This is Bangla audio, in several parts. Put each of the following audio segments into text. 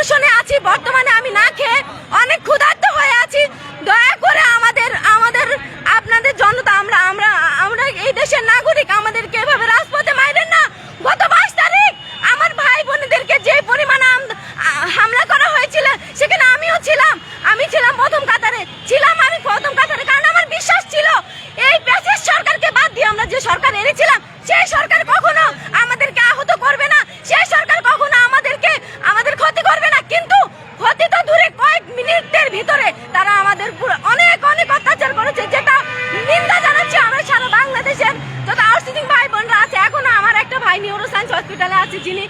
অনশনে আছি, বর্তমানে আমি না খেয়ে অনেক ক্ষুধার্ত হয়ে আছি। দয়া করে আমাদের আমাদের, আপনাদের জনতা, আমরা আমরা আমরা এই দেশের নাগরিক, আমাদেরকে এভাবে রাজপথে মাইরেন না গত বাইশ তারিখ আমার ভাই বোনদেরকে যে পরিমাণ আম- আ- হামলা করা হয়েছিল সেখানে আমিও ছিলাম আমি ছিলাম প্রথম কাতারে ছিলাম আমি প্রথম কাতারে কারণ আমার বিশ্বাস ছিল এই প্যাসেজ সরকারকে বাদ দিয়ে আমরা যে সরকার এনেছিলাম সেই সরকার কখনো আমাদেরকে আহত করবে না সেই সরকার কখনো আমাদেরকে আমাদের ক্ষতি করবে না কিন্তু ক্ষতি তো দূরে কয়েক মিনিটের ভিতরে তারা আমাদের পুরো অনেক অনেক অত্যাচার করেছে যেটা নিন্দা জানাচ্ছি আমরা সারা বাংলাদেশের যত আউটসিডিং ভাই বোনরা আছে এখনও আমার একটা ভাই নিউরো সায়েন্স হসপিটালে আছে যিনি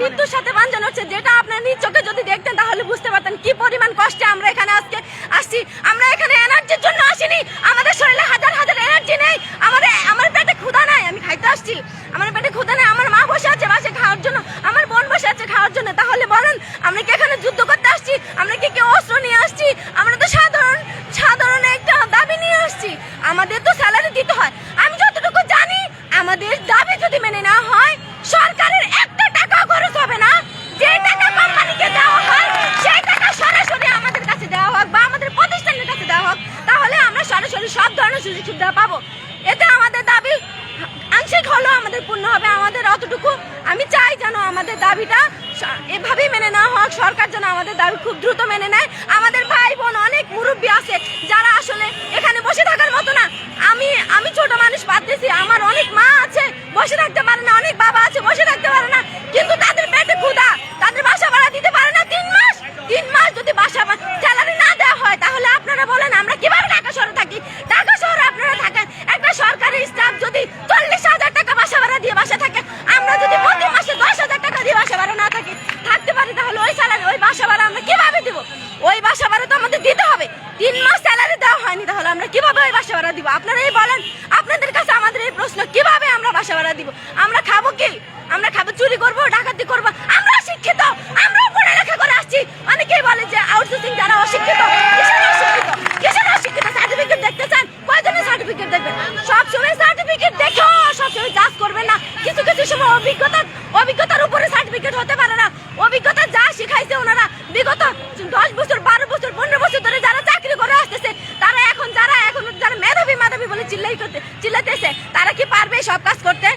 মৃত্যুর সাথে পাঞ্জান হচ্ছে যেটা আপনার নিজ চোখে যদি দেখতেন তাহলে বুঝতে পারতেন কি পরিমাণ কষ্টে আমরা এখানে আজকে আসছি। আমরা এখানে এনার্জির জন্য আসিনি। আমাদের শরীরে হাজার হাজার এনার্জি নেই। আমার আমার পেটে ক্ষুধা নাই আমি খাইতে আসছি। আমার পেটে ক্ষুধা নেই আমার মা বসে আছে বাসে খাওয়ার জন্য আমার বোন বসে আছে খাওয়ার জন্য। তাহলে বলেন আমরা কি এখানে যুদ্ধ করতে আসছি? আমরা কি কেউ অস্ত্র নিয়ে আসছি? আমরা তো সাধারণ সাধারণ একটা দাবি নিয়ে আসছি। আমাদের তো স্যালারি দিতে হয় আমি যতটুকু জানি আমাদের দাবি যদি মেনে নেওয়া হয় সরকারের একটা টাকা খরচ হবে না যে টাকা কোম্পানিকে দেওয়া হয় সেই টাকা সরাসরি আমাদের কাছে দেওয়া হোক বা আমাদের প্রতিষ্ঠানের কাছে দেওয়া হোক তাহলে আমরা সরাসরি সব ধরনের সুযোগ সুবিধা পাবো এতে আমাদের দাবি আংশিক হলেও আমাদের পূর্ণ হবে, আমাদের অতটুকু। আমি চাই যেন আমাদের দাবিটা এভাবেই মেনে নেওয়া হোক। সরকার যেন আমাদের দাবি খুব দ্রুত মেনে নেয়। আমাদের ভাই বোন অনেক মুরব্বী আছে, যারা আসলে এখানে বসে থাকার মতো না। আমি আমি ছোট মানুষ পাচ্ছি আমার অনেক মা আছে, বসে থাকতে পারে না, অনেক বাবা আছে, বসে থাকতে পারে না। কিন্তু তাদের পেটে ক্ষুধা, তাদের বাসা ভাড়া দিতে পারে না তিন মাস। তিন মাস যদি বাসা স্যালারি না দেওয়া হয়, তাহলে আপনারা বলেন, আমরা কীভাবে ঢাকা শহরে থাকি? ঢাকা শহরে আপনারা থাকেন। একটা সরকারি স্টাফ যদি চল্লিশ হাজার বাসা ভাড়া দিয়ে বাসা থাকে। আমরা যদি প্রতি মাসে দশ হাজার টাকা দিয়ে বাসা ভাড়া না থাকি, থাকতে পারি তাহলে ওই স্যালারি ওই বাসা ভাড়া আমরা কীভাবে দিব? ওই বাসা ভাড়া তো আমাদের দিতে হবে। তিন মাস স্যালারি দেওয়া হয়নি, তাহলে আমরা কীভাবে ওই বাসা ভাড়া দিব? আপনারাই বলেন, আপনাদের কাছে আমাদের এই প্রশ্ন, কীভাবে আমরা বাসা ভাড়া দিব? আমরা খাব কি আমরা খাব চুরি করব ডাকাতি করব আমরা শিক্ষিত আমরাও পড়ালেখা করে আসছি অনেকেই বলে যে আউটসোর্সিং যারা অশিক্ষিত কিসের অশিক্ষিত কিসের অশিক্ষিত সার্টিফিকেট দেখতে চান কয়জনের সার্টিফিকেট দেখবেন সব সময় সার্টিফিকেট দেখেও সব সময় জাজ করবেন না কিছু কিছু সময় অভিজ্ঞতা অভিজ্ঞতার উপরে সার্টিফিকেট হতে পারে না অভিজ্ঞতা যা শিখাইছে ওনারা বিগত দশ বছর বারো বছর পনেরো বছর ধরে যারা চাকরি করে আসতেছে তারা এখন যারা এখন যারা মেধাবী মেধাবী বলে চিল্লাই করতে চিল্লাতেছে তারা কি পারবে সব কাজ করতে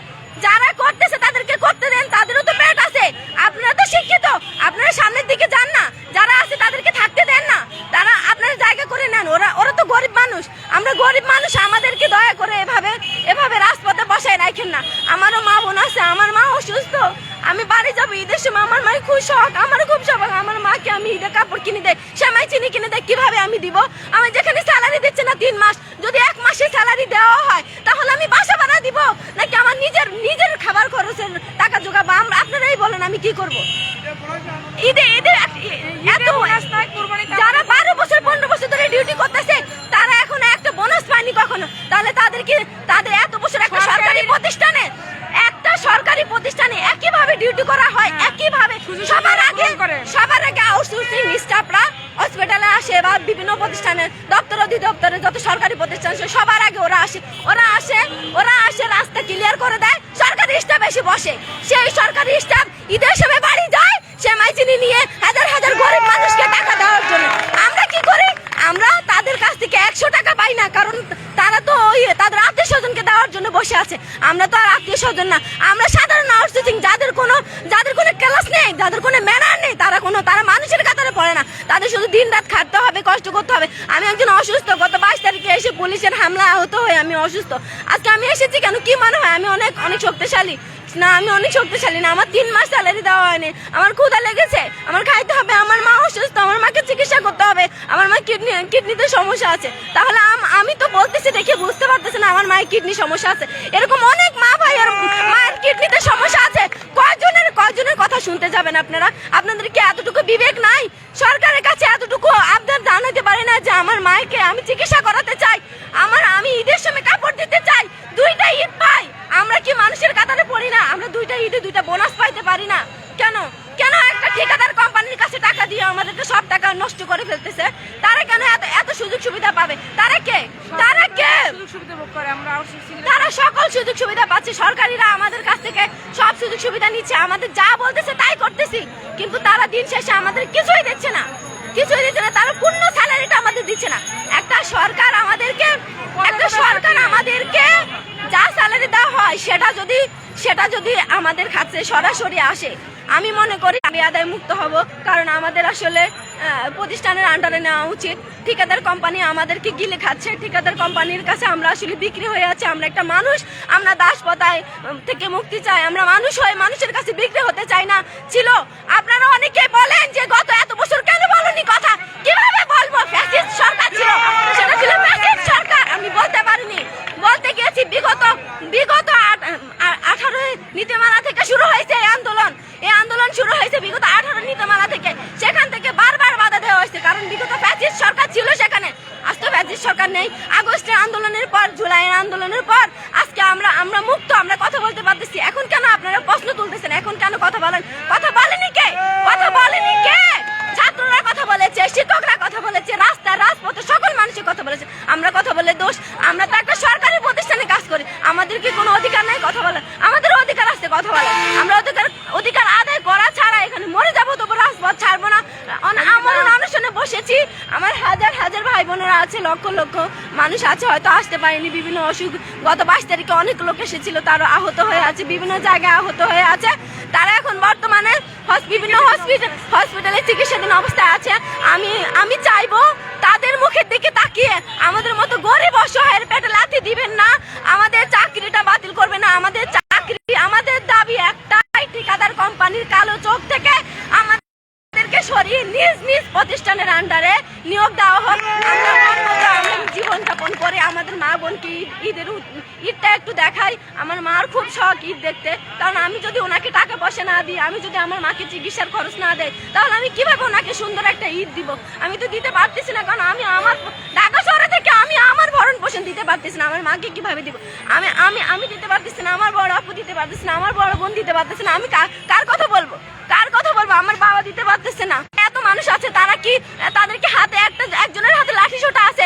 যারা করতেছে তাদেরকে করতে দেন তাদেরও তো পেট আছে আপনারা তো শিক্ষিত আপনারা সামনের দিকে যান না যারা আছে তাদেরকে থাকতে দেন না তারা আপনারা জায়গা করে নেন ওরা ওরা তো গরিব মানুষ আমরা গরিব মানুষ আমাদেরকে দয়া করে এভাবে এভাবে রাজপথে বসায় রাখেন না। আমারও মা বোন আছে, আমার মা অসুস্থ। আমি বাড়ি যাব ঈদের সময় আমার মায়ের খুব শখ, আমারও খুব শখ। আমার মাকে আমি ঈদের কাপড় কিনে দেয় সেমাই চিনি কিনে দেয়, কীভাবে আমি দিব? আমি যেখানে স্যালারি দিচ্ছে না তিন মাস, যদি এক মাসে স্যালারি দেওয়া হয়, তাহলে আমি বাসা ভাড়া দিব? নাকি আমার নিজের নিজের খাবার খরচের টাকা জোগাবো? আমরা আপনারাই বলেন আমি কি করব? ঈদে ঈদে সবার আগে সবার আগে আউটসোর্সিং স্টাফরা হসপিটালে আসে বা বিভিন্ন প্রতিষ্ঠানে দপ্তর অধিদপ্তরে যত সরকারি প্রতিষ্ঠান সবার আগে ওরা আসে। ওরা আসে ওরা আসে রাস্তা ক্লিয়ার করে দেয়। সরকারি স্টাফ এসে বসে। সেই সরকারি স্টাফ ঈদের সময় বাড়ি যায় সে মাইচিনি নিয়ে হাজার হাজার গরিব মানুষকে টাকা দেওয়ার জন্য। আমরা কি করি? আমরা তাদের কাছ থেকে একশো টাকা পাই না কারণ তারা তো ওই তাদের আত্মীয় স্বজনকে দেওয়ার জন্য বসে আছে। আমরা তো আর আত্মীয় স্বজন না। আমরা সাধারণ আউটসোর্সিং যাদের কোনো যাদের ক্লাস নেই, যাদের কোনো ম্যানার নেই, তারা কোনো, তারা মানুষের কাতারে পড়ে না। তাদের শুধু দিন রাত খাটতে হবে, কষ্ট করতে হবে। আমি একজন অসুস্থ, গত বাইশ তারিখে এসে পুলিশের হামলা আহত হয়ে আমি অসুস্থ। আজকে আমি এসেছি কেন? কি মনে হয়? আমি অনেক অনেক শক্তিশালী। না, আমি অনেক শক্তিশালী না, আমার তিন মাস স্যালারি দেওয়া হয়নি। আমার ক্ষুধা লেগেছে, আমার খাইতে হবে, আমার মা অসুস্থ, আমার মাকে চিকিৎসা করতে হবে, আমার মা কিডনি, কিডনিতে সমস্যা আছে। তাহলে আম- তো বলতেছি দেখে বুঝতে পারতেছি না আমার মায়ের কিডনি সমস্যা আছে। এরকম অনেক মা ভাইয়ের মায়ের কিডনিতে সমস্যা আছে। কয়জনের কয়জনের কথা শুনতে যাবেন আপনারা? আপনাদের কি এতটুকু বিবেক নাই? সরকারের কাছে এতটুকু আবদার জানাতে পারে না যে আমার মায়েকে আমি চিকিৎসা করাতে চাই। আমার আমি ঈদের সময় কাপড় দিতে চাই। দুইটা ঈদ পাই। আমরা কি মানুষের কাতারে পড়ি না? আমরা দুইটা ঈদে দুইটা বোনাস পাইতে পারি না। কেন? কেন একটা ঠিকাদার কোম্পানির কাছে টাকা দিয়ে আমাদেরকে সব টাকা নষ্ট করে ফেলতেছে? তারা কেন সুযোগ সুবিধা পাবে। তারা কে? তারা কে? তারা সকল সুযোগ সুবিধা পাচ্ছে। সরকারিরা আমাদের কাছ থেকে সব সুযোগ সুবিধা নিচ্ছে। আমাদের যা বলতেছে তাই করতেছি। কিন্তু তারা দিন শেষে আমাদের কিছুই দিচ্ছে না। কিছুই দিচ্ছে না। তারা পূর্ণ স্যালারিটা আমাদের দিচ্ছে না। একটা সরকার আমাদেরকে একটা সরকার আমাদেরকে যা স্যালারি দেওয়া হয় সেটা যদি সেটা যদি আমাদের কাছে সরাসরি আসে আমি মনে করি আমি আদায় মুক্ত হব, কারণ আমাদের আসলে প্রতিষ্ঠানের আন্ডারে নেওয়া উচিত। ঠিকাদার কোম্পানি আমাদেরকে গিলে খাচ্ছে, ঠিকাদার কোম্পানির কাছে আমরা আসলে বিক্রি হয়ে আছে, আমরা একটা মানুষ, আমরা দাসপতায় থেকে মুক্তি চাই, আমরা মানুষ হয়ে মানুষের কাছে বিক্রি হতে চাই না। ছিল, আপনারা অনেকে বলেন যে গত এত বছর কেন বলনি কথা? কীভাবে বলব? ফ্যাসিস্ট সরকার ছিল সেটা ছিল সরকার আমি বলতে পারিনি। বলতে গিয়েছি, বিগত বিগত আঠারো নীতিমালা থেকে শুরু হয়েছে এই আন্দোলন। এই আন্দোলন শুরু হয়েছে বিগত আঠারো নীতিমালা থেকে। সেখান থেকে বারবার বাধা দেওয়া হয়েছে, কারণ বিগত ফ্যাসিস্ট সরকার ছিল সেখানে। আজ তো ফ্যাসিস্ট সরকার নেই। আগস্টের আন্দোলনের পর, জুলাইয়ের আন্দোলনের পর, আজকে আমরা আমরা মুক্ত, আমরা কথা বলতে পারতেছি। এখন কেন আপনারা প্রশ্ন তুলতেছেন? এখন কেন কথা বলেন? কথা বলেনি কে? কথা বলেনি কে? শিক্ষকরা কথা বলেছে রাস্তা রাজপথে সকল মানুষের কথা বলেছে। আমরা কথা বলে দোষ আমরা তো একটা সরকারি প্রতিষ্ঠানে কাজ করি। আমাদের কি কোনো অধিকার নাই কথা বলার? আমাদের অধিকার আছে কথা বলার। আমরা অধিকার অধিকার আদায় করা ছাড়া এখানে মরে যাব তবু রাজপথ ছাড়বো না। আমার অনশনে বসেছি। আমার হাজার হাজার ভাই বোনেরা আছে লক্ষ লক্ষ মানুষ আছে হয়তো আসতে পারেনি বিভিন্ন অসুখ। গত বাইশ তারিখে অনেক লোক এসেছিল তারা আহত হয়ে আছে বিভিন্ন জায়গায় আহত হয়ে আছে। তারা এখন বর্তমানে বিভিন্ন হসপিটাল হসপিটালে চিকিৎসাধীন অবস্থায় আছে। আমি আমি চাইব তাদের মুখের দিকে তাকিয়ে আমাদের মতো গরিব অসহায়ের পেটে লাথি দিবেন না। আমাদের চাকরিটা বাতিল করবে না। আমাদের চাকরি, আমাদের দাবি একটাই, ঠিকাদার কোম্পানির কালো চোখ থেকে আমাদেরকে সরিয়ে নিজ প্রতিষ্ঠানের আন্ডারে নিয়োগ দেওয়া হোক আমরা মন মতো আমরা জীবন যাপন করে আমাদের মা বোনকে ঈদ ঈদের ঈদটা একটু দেখাই। আমার মার খুব শখ ঈদ দেখতে। কারণ আমি যদি ওনাকে টাকা পয়সা না দিই, আমি যদি আমার মাকে চিকিৎসার খরচ না দেয় তাহলে আমি কীভাবে ওনাকে সুন্দর একটা ঈদ দিব? আমি তো দিতে পারতেছি না, কারণ আমি আমার ঢাকা শহরে থেকে আমি আমার ভরণ পোষণ দিতে পারতেছি না, আমার মাকে কীভাবে দিব? আমি আমি আমি দিতে পারতেছি না, আমার বড় আপু দিতে পারতেছি না, আমার বড় বোন দিতে পারতেছে না, আমি কার কথা বলব? কার কথা বলব? আমার বাবা দিতে পারতেছে না। এত মানুষ আছে, তারা কি তাদেরকে হাতে একটা, একজনের হাতে লাঠি ছোটা আছে?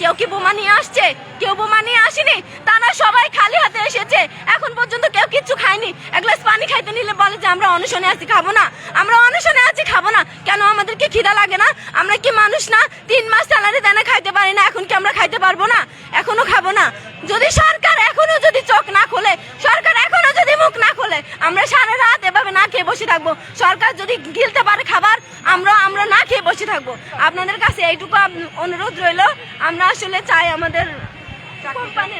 কেউ কি বোমা নিয়ে আসছে? কেউ বোমা নিয়ে আসেনি? তারা সবাই খালি হাতে এসেছে। এখন পর্যন্ত কেউ কিচ্ছু খায়নি। এক গ্লাস পানি খাইতে নিলে বলে যে, আমরা অনশনে আছি, খাব না। আমরা অনশনে আছি, খাব না। কেন আমাদেরকে খিদা লাগে না? আমরা কি মানুষ না? তিন মাস স্যালারি দেনা খাইতে পারি না। এখন কি আমরা খাইতে পারব না? এখনও খাব না। যদি সরকার এখনও যদি চোখ না খোলে, সরকার এখনও যদি মুখ না খোলে, আমরা সারা রাত এভাবে না খেয়ে বসে থাকব। সরকার যদি গিলতে পারে খাবার আমরা আমরা না খেয়ে বসে থাকব। আপনাদের কাছে এইটুকু অনুরোধ রইল। আমরা আসলে চাই আমাদের কোম্পানি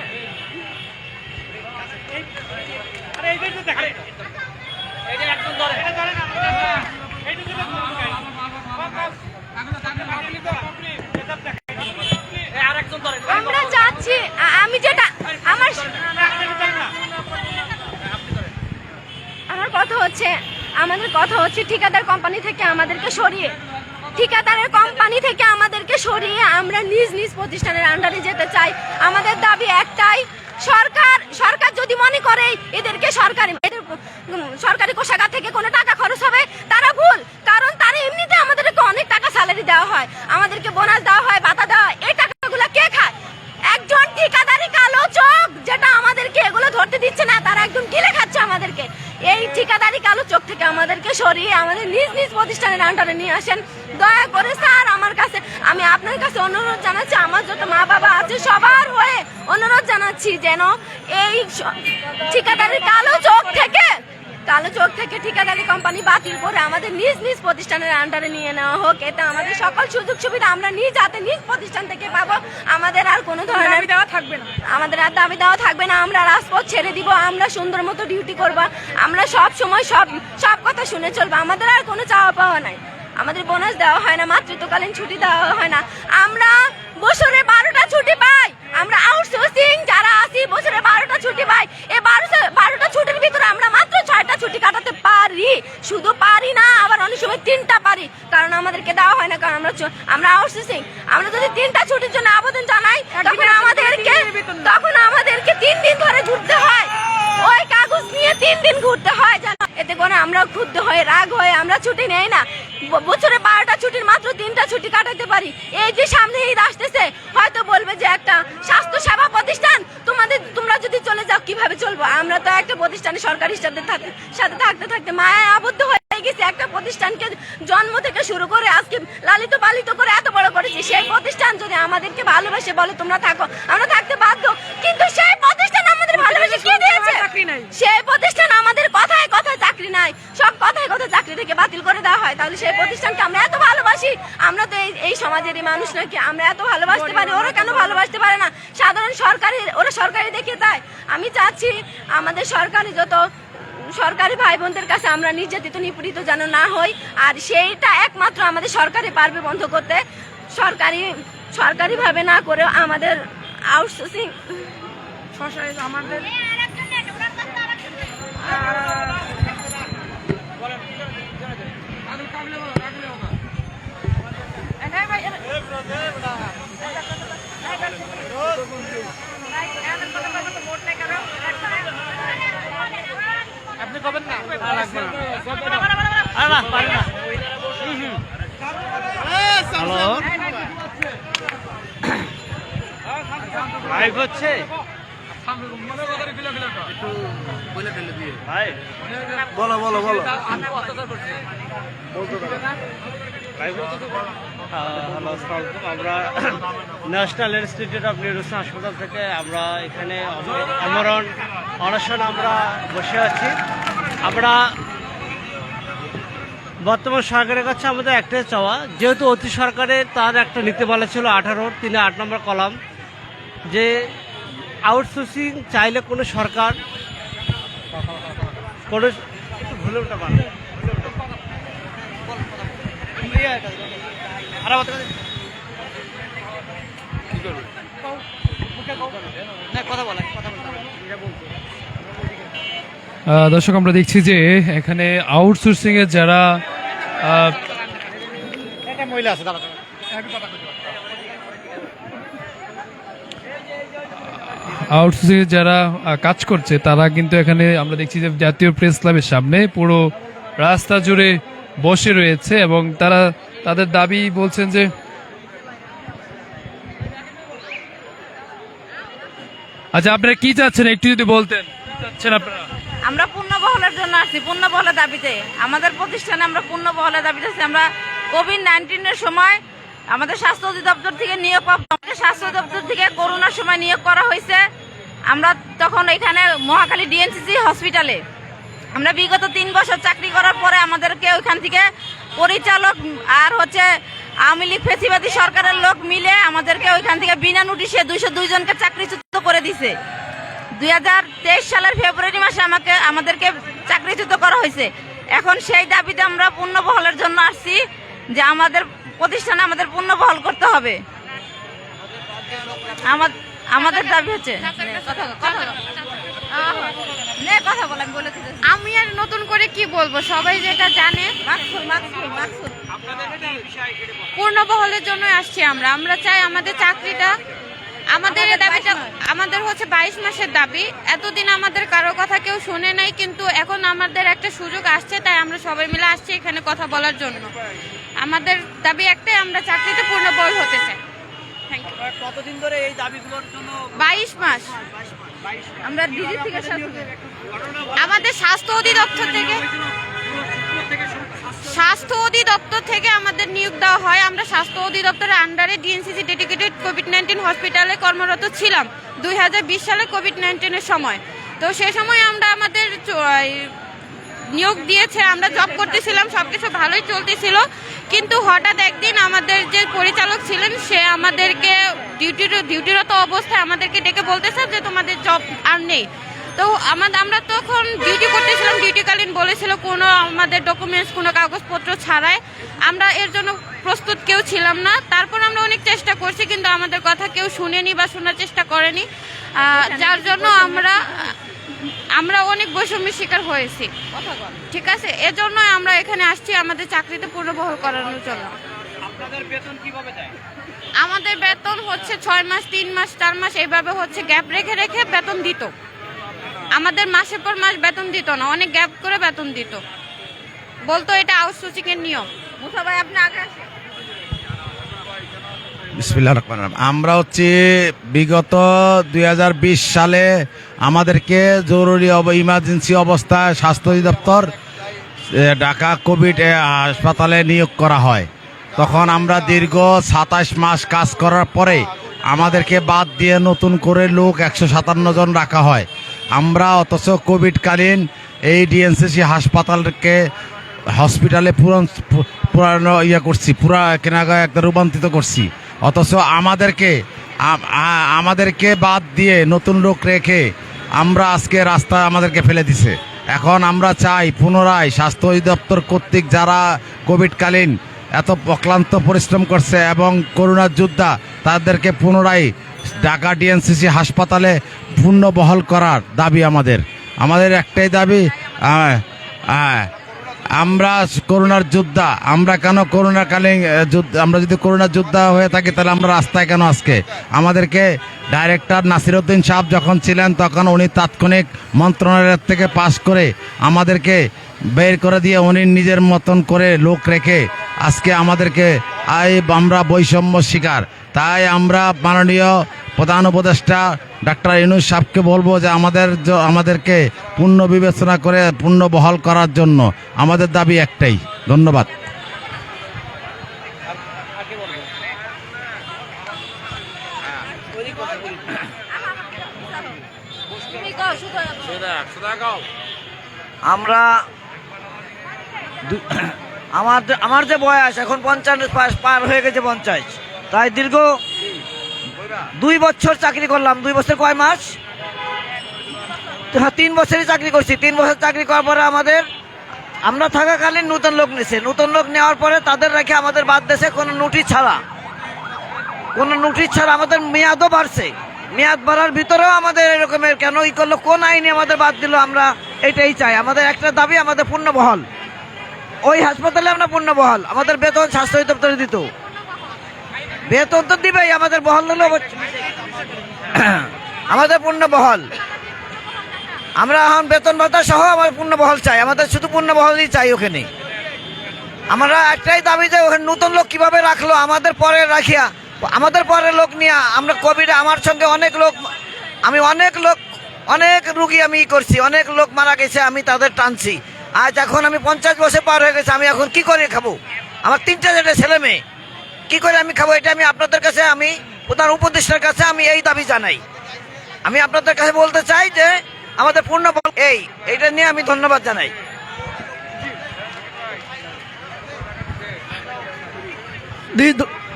চাচ্ছি আ- আমি যেটা আমার আমার কথা হচ্ছে আমাদের কথা হচ্ছে ঠিকাদার কোম্পানি থেকে আমাদেরকে সরিয়ে। ঠিকাদারের কোম্পানি থেকে আমাদেরকে সরিয়ে আমরা নিজ নিজ প্রতিষ্ঠানের আন্ডারে যেতে চাই। আমাদের দাবি একটাই, সরকার সরকার যদি মনে করে এদেরকে সরকারি, এদের সরকারি কোষাগার থেকে কোনো টাকা খরচ হবে, তারা ভুল। কারণ তারা এমনিতে আমাদেরকে অনেক টাকা স্যালারি দেওয়া হয়। আমাদেরকে বোনাস দেওয়া হয়, ভাতা দেওয়া হয়। এই টাকাগুলো কে খায়? একজন ঠিকাদারি কালো চোখ, যেটা আমাদেরকে এগুলো ধরতে দিচ্ছে না, তারা একদম গিলে খাচ্ছে আমাদেরকে। এই ঠিকাদারি কালো চোখ থেকে আমাদেরকে সরিয়ে আমাদের নিজ নিজ প্রতিষ্ঠানের আন্ডারে নিয়ে আসেন। দয়া করে স্যার, আমার কাছে আমি আপনার কাছে অনুরোধ জানাচ্ছি, আমার যত মা বাবা আছে সবার হয়ে অনুরোধ জানাচ্ছি যেন এই ঠিকাদারি কালো চোখ থেকে কালো চোখ থেকে ঠিকাদারি কোম্পানি বাতিল করে আমাদের নিজ নিজ প্রতিষ্ঠানের আন্ডারে নিয়ে নেওয়া হোক। এটা আমাদের সকল সুযোগ সুবিধা। আমরা নিজ হাতে নিজ প্রতিষ্ঠান থেকে পাবো। আমাদের আর কোনো ধরনের দাবি দেওয়া থাকবে না। আমাদের আর দাবি দেওয়া থাকবে না। আমরা রাজপথ ছেড়ে দিব। আমরা সুন্দর মতো ডিউটি করব। আমরা সব সময় সব সব কথা শুনে চলবো। আমাদের আর কোনো চাওয়া পাওয়া নাই। আমাদের বোনাস দেওয়া হয় না। মাতৃত্বকালীন ছুটি দেওয়া হয় না। আমরা বছরে বারোটা ছুটি পাই। আমরা আউটসোর্সিং যারা আছি বছরে বারোটা ছুটি পাই। এই বারোটা বারোটা ছুটির ভিতরে আমরা মাত্র ছয়টা ছুটি কাটাতে পারি। শুধু পারি না আবার অনেক সময় তিনটা পারি। কারণ আমাদেরকে দেওয়া হয় না কারণ আমরা আমরা আউটসোর্সিং আমরা যদি তিনটা ছুটির জন্য আবেদন জানাই তখন আমাদেরকে তখন আমাদেরকে তিন দিন ধরে ঘুরতে হয়। ওই কাগজ নিয়ে তিন দিন ঘুরতে হয়। এতে করে আমরা ক্ষুব্ধ হয়ে, রাগ হয়ে আমরা ছুটি নেই না। বছরে বারোটা ছুটির মাত্র তিনটা ছুটি কাটাতে পারি। এই যে সামনে ঈদ আসতেছে হয়তো বলবে যে একটা স্বাস্থ্য সেবা প্রতিষ্ঠান। তোমাদের, তোমরা যদি চলে যাও, কীভাবে চলবো? আমরা তো একটা প্রতিষ্ঠানে সরকারি সাথে সাথে থাকতে থাকতে মায়া আবদ্ধ হয়ে গেছি। একটা প্রতিষ্ঠানকে জন্ম থেকে শুরু করে আজকে লালিত পালিত করে এত বড় করেছি। সেই প্রতিষ্ঠান যদি আমাদেরকে ভালোবাসে বলে তোমরা থাকো, আমরা থাকতে বাধ্য। কিন্তু সেই প্রতিষ্ঠান আমাদের ভালোবাসে কে দিয়েছে? সেই প্রতিষ্ঠান আমাদের কথায় কথায় চাকরি নাই। সব কথায় কথায় চাকরি থেকে বাতিল করে দেওয়া হয়। তাহলে সেই প্রতিষ্ঠানকে আমরা এত ভালোবাসি? আমরা তো এই সমাজেরই মানুষ নাকি? আমরা এত ভালোবাসতে পারি? ওরা কেন ভালোবাসতে পারে না? সাধারণ সরকারি ওরা সরকারি দেখে তাই আমি চাচ্ছি আমাদের সরকারি যত সরকারি ভাই বোনদের কাছে আমরা নির্যাতিত নিপীড়িত যেন না হই। আর সেইটা একমাত্র আমাদের সরকারি পারবে বন্ধ করতে। সরকারি সরকারিভাবে না করে আমাদের আউটসোর্সিং আমাদের আপনি কবেন না। হ্যালো? লাইভ হচ্ছে? বলো বলো বলো আমরা ন্যাশনাল ইনস্টিটিউট অফ নিউরোসান হাসপাতাল থেকে আমরা এখানে আমরণ অনশন আমরা বসে আছি আমরা বর্তমান সরকারের কাছে আমাদের একটাই চাওয়া যেহেতু অতি সরকারের তার একটা নীতিমালা ছিল আঠারোর তিনি আট নম্বর কলাম যে আউটসোর্সিং চাইলে কোনো সরকার কোনো দর্শক আমরা দেখছি যে এখানে আউটসোর্সিং এর যারা মহিলা আছে দাঁড়া আউটসোর্সিং যারা কাজ করছে, তারা কিন্তু এখানে আমরা দেখছি যে জাতীয় প্রেস ক্লাবের সামনে পুরো রাস্তা জুড়ে বসে রয়েছে এবং তারা, তাদের দাবি বলছেন যে আচ্ছা আপনারা কি চাচ্ছেন? একটু যদি বলতেন চাচ্ছেন আপনারা? আমরা পূর্ণ বহলের জন্য আসছি পূর্ণ বহলের দাবিতে। আমাদের প্রতিষ্ঠানে আমরা পূর্ণ বহলের দাবিতে আমরা কোভিড নাইন্টিনের সময় আমাদের স্বাস্থ্য অধিদপ্তর থেকে নিয়োগ আমাদের স্বাস্থ্য অধিদপ্তর থেকে করোনার সময় নিয়োগ করা হয়েছে। আমরা তখন এখানে মহাখালী ডিএনসিসি হসপিটালে আমরা বিগত তিন বছর চাকরি করার পরে আমাদেরকে ওইখান থেকে পরিচালক আর হচ্ছে আওয়ামী লীগ ফেসিবাদী সরকারের লোক মিলে আমাদেরকে ওইখান থেকে বিনা নোটিশে দুইশো দুইজনকে চাকরিচ্যুত করে দিছে। দুই হাজার তেইশ সালের ফেব্রুয়ারি মাসে আমাকে, আমাদেরকে চাকরিচ্যুত করা হয়েছে। এখন সেই দাবিতে আমরা পূর্ণ বহলের জন্য আসছি যে আমাদের প্রতিষ্ঠানে আমাদের পূর্ণ বহল করতে হবে। আমাদের দাবি হচ্ছে। আমি আর নতুন করে কি বলব? সবাই যেটা জানে পূর্ণ বহলের জন্য আসছি আমরা। আমরা চাই আমাদের চাকরিটা, আমাদের দাবিটা, আমাদের হচ্ছে বাইশ মাসের দাবি। এতদিন আমাদের কারও কথা কেউ শুনে নাই, কিন্তু এখন আমাদের একটা সুযোগ আসছে, তাই আমরা সবাই মিলে আসছি এখানে কথা বলার জন্য। আমাদের দাবি একটাই আমরা চাকরিতে পূর্ণ বল হতে চাই। থ্যাংক ইউ কতদিন ধরে এই দাবিগুলোর জন্য বাইশ মাস। আমরা দিদি থেকে আমাদের স্বাস্থ্য অধিদপ্তর থেকে। স্বাস্থ্য অধিদপ্তর। থেকে আমাদের নিয়োগ দেওয়া হয়। আমরা স্বাস্থ্য অধিদপ্তরের আন্ডারে ডিএনসিসি ডেডিকেটেড কোভিড নাইন্টিন হসপিটালে কর্মরত ছিলাম দুই হাজার বিশ সালে কোভিড নাইন্টিনের সময়। তো সে সময় আমরা আমাদের নিয়োগ দিয়েছে আমরা জব করতেছিলাম সবকিছু ভালোই চলতেছিল। কিন্তু হঠাৎ একদিন আমাদের যে পরিচালক ছিলেন, সে আমাদেরকে ডিউটির ডিউটিরত অবস্থায় আমাদেরকে ডেকে বলতেছে যে তোমাদের জব আর নেই। তো আমাদের আমরা তখন ডিউটি করতেছিলাম ডিউটিকালীন বলেছিল কোনো আমাদের ডকুমেন্টস কোনো কাগজপত্র ছাড়াই। আমরা এর জন্য প্রস্তুত কেউ ছিলাম না। তারপর আমরা অনেক চেষ্টা করছি, কিন্তু আমাদের কথা কেউ শুনেনি বা শোনার চেষ্টা করেনি। যার জন্য আমরা আমরা অনেক বৈষম্যের শিকার হয়েছি। ঠিক আছে? এজন্য আমরা এখানে আসছি আমাদের চাকরিতে পুনর্বহাল করানোর জন্য। আপনাদের বেতন কীভাবে দেয়? আমাদের বেতন হচ্ছে ছয় মাস তিন মাস চার মাস এইভাবে হচ্ছে গ্যাপ রেখে রেখে বেতন দিত। আমাদের মাসের পর মাস বেতন দিত না অনেক গ্যাপ করে বেতন দিত। বলতো এটা আউটসোর্সিং এর নিয়ম। মুসা ভাই আপনি আগে বিসমিল্লাহ রহমান আমরা হচ্ছে বিগত দুই হাজার বিশ সালে আমাদেরকে জরুরি ইমার্জেন্সি অবস্থায় স্বাস্থ্য অধিদপ্তর ঢাকা কোভিড হাসপাতালে নিয়োগ করা হয়। তখন আমরা দীর্ঘ সাতাশ মাস কাজ করার পরে আমাদেরকে বাদ দিয়ে নতুন করে লোক একশো সাতান্ন জন রাখা হয়। আমরা অথচ কোভিডকালীন এই ডিএনসিসি হাসপাতালকে হসপিটালে পুরন পুরানো ইয়ে করছি, পুরা কেনাগা একটা রূপান্তরিত করছি। অথচ আমাদেরকে আমাদেরকে বাদ দিয়ে নতুন লোক রেখে আমরা আজকে রাস্তা আমাদেরকে ফেলে দিছে। এখন আমরা চাই পুনরায় স্বাস্থ্য অধিদপ্তর কর্তৃক যারা কোভিডকালীন এত অক্লান্ত পরিশ্রম করছে এবং করোনার যোদ্ধা তাদেরকে পুনরায় ঢাকা ডিএনসিসি হাসপাতালে পূর্ণ বহল করার দাবি আমাদের। আমাদের একটাই দাবি হ্যাঁ আহ, আমরা করোনার যোদ্ধা, আমরা কেন করোনাকালীন কালীন আমরা যদি করোনার যোদ্ধা হয়ে থাকি, তাহলে আমরা রাস্তায় কেন আজকে? আমাদেরকে ডাইরেক্টর নাসিরউদ্দিন সাহেব যখন ছিলেন, তখন উনি তাৎক্ষণিক মন্ত্রণালয়ের থেকে পাশ করে আমাদেরকে বের করে দিয়ে উনি নিজের মতন করে লোক রেখে আজকে আমাদেরকে আই আমরা বৈষম্য শিকার। তাই আমরা মাননীয় প্রধান উপদেষ্টা ডাক্তার ইনুস সাহেবকে বলব যে আমাদের আমাদেরকে পূর্ণ বিবেচনা করে পূর্ণ বহাল করার জন্য আমাদের দাবি একটাই। ধন্যবাদ। আমরা আমার আমার যে বয়স, এখন পঞ্চান্ন পার হয়ে গেছে পঞ্চাশ। তাই দীর্ঘ দুই বছর চাকরি করলাম। দুই বছর কয় মাস? হ্যাঁ তিন বছরই চাকরি করছি। তিন বছর চাকরি করার পরে আমাদের, আমরা থাকাকালীন নতুন লোক নিছে নতুন লোক নেওয়ার পরে তাদের রেখে আমাদের বাদ দেশে কোনো নোটিশ ছাড়া। কোনো নোটিশ ছাড়া আমাদের মেয়াদও বাড়ছে। মেয়াদ বাড়ার ভিতরেও আমাদের এরকমের কেন ই করল? কোন আইনে আমাদের বাদ দিল? আমরা এটাই চাই। আমাদের একটা দাবি, আমাদের পূর্ণ বহল। ওই হাসপাতালে আমরা পূর্ণ বহল আমাদের বেতন স্বাস্থ্য অধিদপ্তরে দিত। বেতন তো দিবেই, আমাদের বহল হলো আমাদের পূর্ণ বহল আমরা এখন বেতন ভাতা সহ আমার পূর্ণ বহল চাই। আমাদের শুধু পূর্ণ বহলই চাই ওখানে। আমরা একটাই দাবি যে ওখানে নতুন লোক কীভাবে রাখল, আমাদের পরে রাখিয়া, আমাদের পরে লোক নিয়ে। আমরা কোভিড আমার সঙ্গে অনেক লোক, আমি অনেক লোক, অনেক রুগী আমি করছি, অনেক লোক মারা গেছে, আমি তাদের টানছি। আজ এখন আমি পঞ্চাশ বছর পার হয়ে গেছে, আমি এখন কি করে খাব? আমার তিনটা চারটে ছেলে মেয়ে। কি করে আমি খাব এটা আমি আপনাদের কাছে, আমি প্রধান উপদেষ্টার কাছে আমি এই দাবি জানাই। আমি আপনাদের কাছে বলতে চাই যে, আমাদের পূর্ণ এই, এইটা নিয়ে আমি ধন্যবাদ জানাই।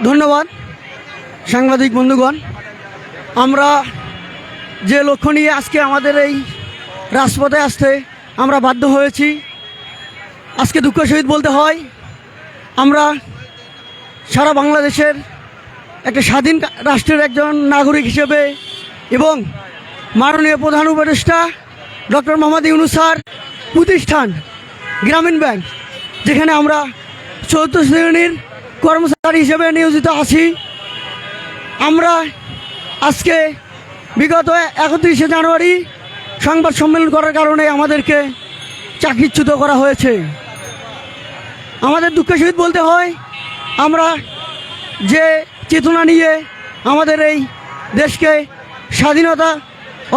ধন্যবাদ, সাংবাদিক বন্ধুগণ। আমরা যে লক্ষ্য নিয়ে আজকে আমাদের এই রাজপথে আসতে আমরা বাধ্য হয়েছি। আজকে দুঃখ সহিত বলতে হয়, আমরা সারা বাংলাদেশের একটা স্বাধীন রাষ্ট্রের একজন নাগরিক হিসেবে এবং মাননীয় প্রধান উপদেষ্টা ডক্টর মোহাম্মদ ইউনুসার প্রতিষ্ঠান গ্রামীণ ব্যাংক, যেখানে আমরা চৌদ্দ শ্রেণির কর্মচারী হিসেবে নিয়োজিত আছি। আমরা আজকে বিগত একত্রিশে জানুয়ারি সংবাদ সম্মেলন করার কারণে আমাদেরকে চাকরিচ্যুত করা হয়েছে। আমাদের দুঃখের সহিত বলতে হয়, আমরা যে চেতনা নিয়ে আমাদের এই দেশকে স্বাধীনতা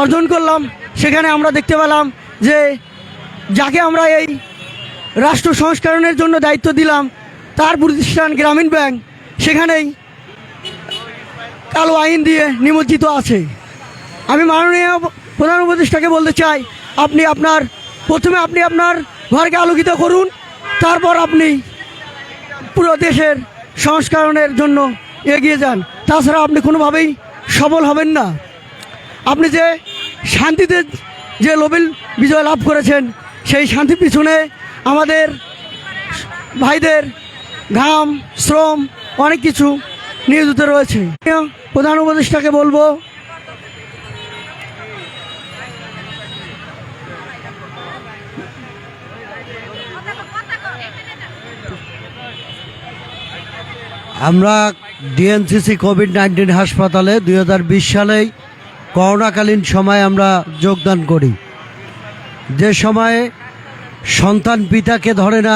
অর্জন করলাম, সেখানে আমরা দেখতে পেলাম যে যাকে আমরা এই রাষ্ট্র সংস্করণের জন্য দায়িত্ব দিলাম, তার প্রতিষ্ঠান গ্রামীণ ব্যাংক, সেখানেই কালো আইন দিয়ে নিমজ্জিত আছে। আমি মাননীয় প্রধান উপদেষ্টাকে বলতে চাই, আপনি আপনার, প্রথমে আপনি আপনার ঘরকে আলোকিত করুন, তারপর আপনি পুরো দেশের সংস্করণের জন্য এগিয়ে যান। তাছাড়া আপনি কোনোভাবেই সফল হবেন না। আপনি যে শান্তিতে যে নোবেল বিজয় লাভ করেছেন, সেই শান্তি পিছনে আমাদের ভাইদের ঘাম, শ্রম, অনেক কিছু নিয়োজিত রয়েছে। প্রধান উপদেষ্টাকে বলব আমরা ডিএনসিসি কোভিড নাইন্টিন হাসপাতালে দুই হাজার বিশ সালেই করোনাকালীন সময় আমরা যোগদান করি। যে সময়ে সন্তান পিতাকে ধরে না,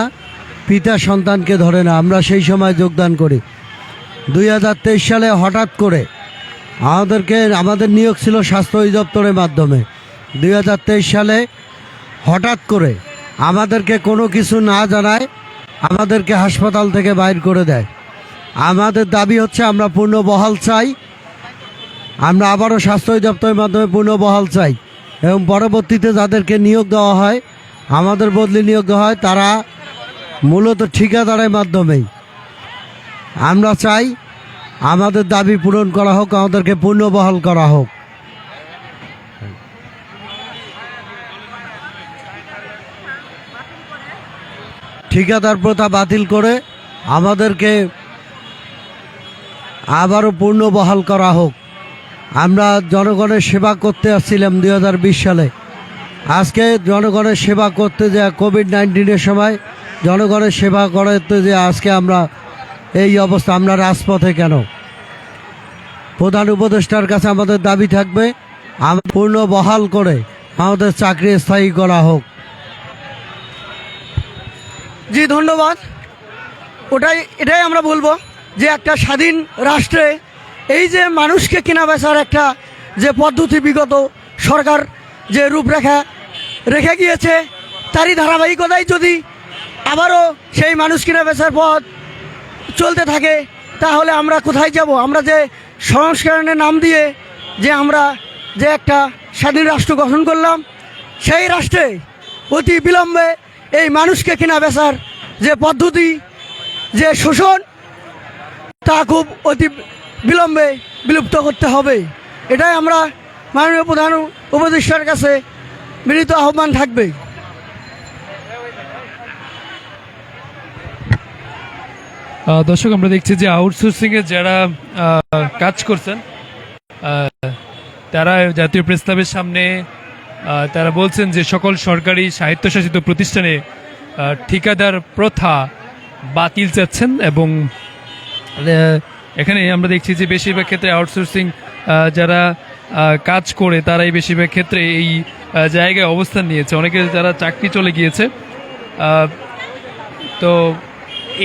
পিতা সন্তানকে ধরে না, আমরা সেই সময় যোগদান করি। দুই হাজার তেইশ সালে হঠাৎ করে আমাদেরকে, আমাদের নিয়োগ ছিল স্বাস্থ্য অধিদপ্তরের মাধ্যমে। দুই হাজার তেইশ সালে হঠাৎ করে আমাদেরকে কোনো কিছু না জানায় আমাদেরকে হাসপাতাল থেকে বাইর করে দেয়। আমাদের দাবি হচ্ছে আমরা পূর্ণ বহাল চাই। আমরা আবারও স্বাস্থ্য দপ্তরের মাধ্যমে পূর্ণ বহাল চাই। এবং পরবর্তীতে যাদেরকে নিয়োগ দেওয়া হয়, আমাদের বদলি নিয়োগ দেওয়া হয়, তারা মূলত ঠিকাদারের মাধ্যমেই। আমরা চাই আমাদের দাবি পূরণ করা হোক, আমাদেরকে পূর্ণ বহাল করা হোক। ঠিকাদার প্রথা বাতিল করে আমাদেরকে আবারও পূর্ণ বহাল করা হোক। আমরা জনগণের সেবা করতে আসছিলাম দু হাজার বিশ সালে। আজকে জনগণের সেবা করতে যে কোভিড নাইন্টিনের সময় জনগণের সেবা করতে যে আজকে আমরা এই অবস্থা, আমরা রাজপথে কেন? প্রধান উপদেষ্টার কাছে আমাদের দাবি থাকবে পূর্ণ বহাল করে আমাদের চাকরি স্থায়ী করা হোক। জি, ধন্যবাদ। ওটাই, এটাই আমরা বলব। যে একটা স্বাধীন রাষ্ট্রে এই যে মানুষকে কেনা বেচার একটা যে পদ্ধতি বিগত সরকার যে রূপরেখা রেখে গিয়েছে, তারই ধারাবাহিকতায় যদি আবারও সেই মানুষ কেনা বেচার পথ চলতে থাকে, তাহলে আমরা কোথায় যাব? আমরা যে সংস্করণের নাম দিয়ে যে আমরা যে একটা স্বাধীন রাষ্ট্র গঠন করলাম, সেই রাষ্ট্রে অতি বিলম্বে এই মানুষকে কেনা বেচার যে পদ্ধতি, যে শোষণ তা খুব অতি বিলম্বে বিলুপ্ত করতে হবে। এটাই আমরা মাননীয় প্রধান উপদেষ্টার কাছে মিলিত আহ্বান থাকবে। দর্শক, আমরা দেখছি যে আউটসোর্সিং এ যারা কাজ করছেন তারা জাতীয় প্রেস ক্লাবের সামনে তারা বলছেন যে সকল সরকারি স্বায়ত্তশাসিত প্রতিষ্ঠানে ঠিকাদার প্রথা বাতিল চাচ্ছেন এবং এখানে আমরা দেখছি যে বেশিরভাগ ক্ষেত্রে আউটসোর্সিং যারা কাজ করে, তারাই বেশিরভাগ ক্ষেত্রে এই জায়গায় অবস্থান নিয়েছে। অনেকে যারা চাকরি চলে গিয়েছে তো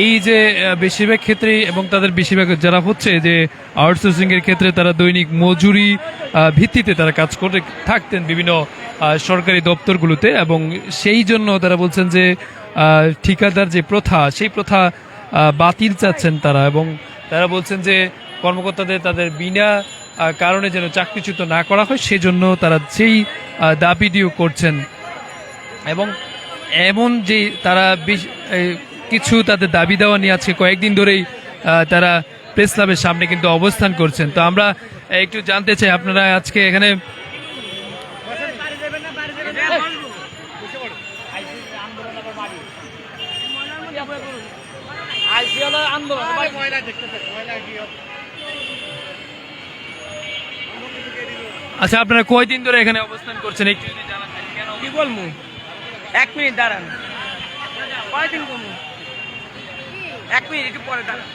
এই যে বেশিরভাগ ক্ষেত্রে এবং তাদের বেশিরভাগ যারা হচ্ছে যে আউটসোর্সিংয়ের ক্ষেত্রে তারা দৈনিক মজুরি ভিত্তিতে তারা কাজ করে থাকতেন বিভিন্ন সরকারি দপ্তরগুলোতে এবং সেই জন্য তারা বলছেন যে ঠিকাদার যে প্রথা, সেই প্রথা বাতিল চাচ্ছেন তারা এবং তারা বলছেন যে কর্মকর্তাদের তাদের বিনা কারণে যেন চাকরিচ্যুত না করা হয়, সেজন্য তারা সেই দাবিটিও করছেন। এবং এমন যে তারা কিছু তাদের দাবি দেওয়া নিয়ে আজকে কয়েকদিন ধরেই তারা প্রেস ক্লাবের সামনে কিন্তু অবস্থান করছেন। তো আমরা একটু জানতে চাই, আপনারা আজকে এখানে আচ্ছা আপনারা কয়দিন ধরে এখানে অবস্থান করছেন? একটু যদি জানাতেন কেন কি বলব? এক মিনিট দাঁড়ান। কয়দিন কমু এক মিনিট একটু পরে দাঁড়ান।